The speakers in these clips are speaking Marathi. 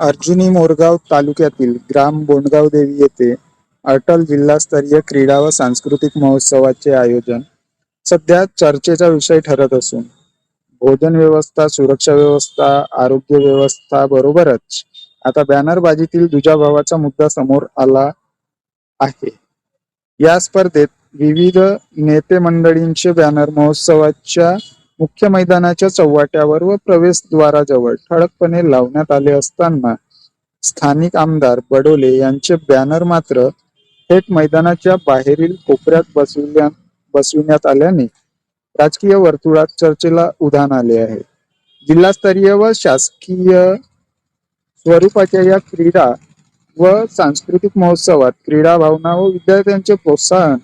अर्जुनी मोरगाव तालुक्यातील ग्राम बोंडगावदेवी येथे अटल जिल्हास्तरीय क्रीडा व सांस्कृतिक महोत्सवाचे आयोजन सध्या चर्चेचा विषय ठरत असून भोजन व्यवस्था सुरक्षा व्यवस्था आरोग्य व्यवस्था बरोबरच आता बॅनरबाजीतील दुजाभावाचा मुद्दा समोर आला आहे. या स्पर्धेत विविध नेते मंडळींचे बॅनर महोत्सवाच्या मुख्य मैदानाच्या चौवाट्यावर व प्रवेशद्वाराजवळ ठळकपणे लावण्यात आले असताना स्थानिक आमदार बडोले यांचे बॅनर मात्र थेट मैदानाच्या बाहेरील कोपऱ्यात बसविल्या बसविण्यात आल्याने राजकीय वर्तुळात चर्चेला उधाण आले आहे. जिल्हास्तरीय व शासकीय स्वरूपाच्या या क्रीडा व सांस्कृतिक महोत्सवात क्रीडा भावना व विद्यार्थ्यांचे प्रोत्साहन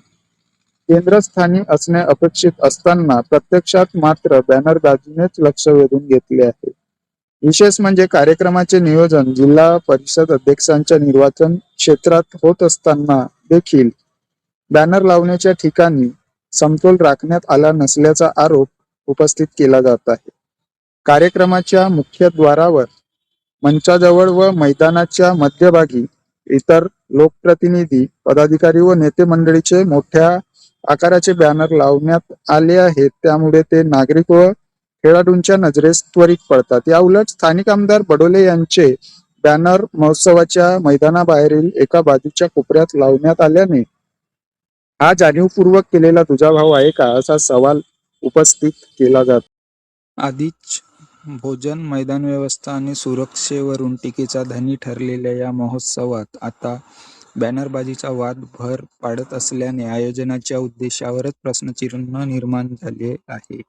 केंद्रस्थानी असणे अपेक्षित असताना प्रत्यक्षात मात्र बॅनरबाजीनेच लक्ष वेधून घेतले आहे. विशेष म्हणजे कार्यक्रमाचे नियोजन जिल्हा परिषद अध्यक्षांच्या निर्वाचन क्षेत्रात होत असताना देखील बॅनर लावण्याच्या ठिकाणी समतोल राखण्यात आला नसल्याचा आरोप उपस्थित केला जात आहे. कार्यक्रमाच्या मुख्य द्वारावर मंचाजवळ व मैदानाच्या मध्यभागी इतर लोकप्रतिनिधी पदाधिकारी व नेते मंडळीचे मोठ्या आकाराचे बॅनर लावण्यात आले आहेत. त्यामुळे ते नागरिक व खेळाडूंच्या नजरेस त्वरित पडतात. या उलट स्थानिक आमदार बडोले यांचे बॅनर महोत्सवाच्या मैदानाबाहेरील एका बाजूच्या कोपऱ्यात लावण्यात आल्याने हा जाणीवपूर्वक केलेला तुझा भाव आहे का? असा सवाल उपस्थित केला जात आधीच भोजन मैदान व्यवस्था आणि सुरक्षेवरून टीकेचा धनी ठरलेल्या या महोत्सवात आता बॅनरबाजीचा वाद भर पाडत असल्याने आयोजनाच्या उद्देशावरच प्रश्नचिन्ह निर्माण झाले आहे.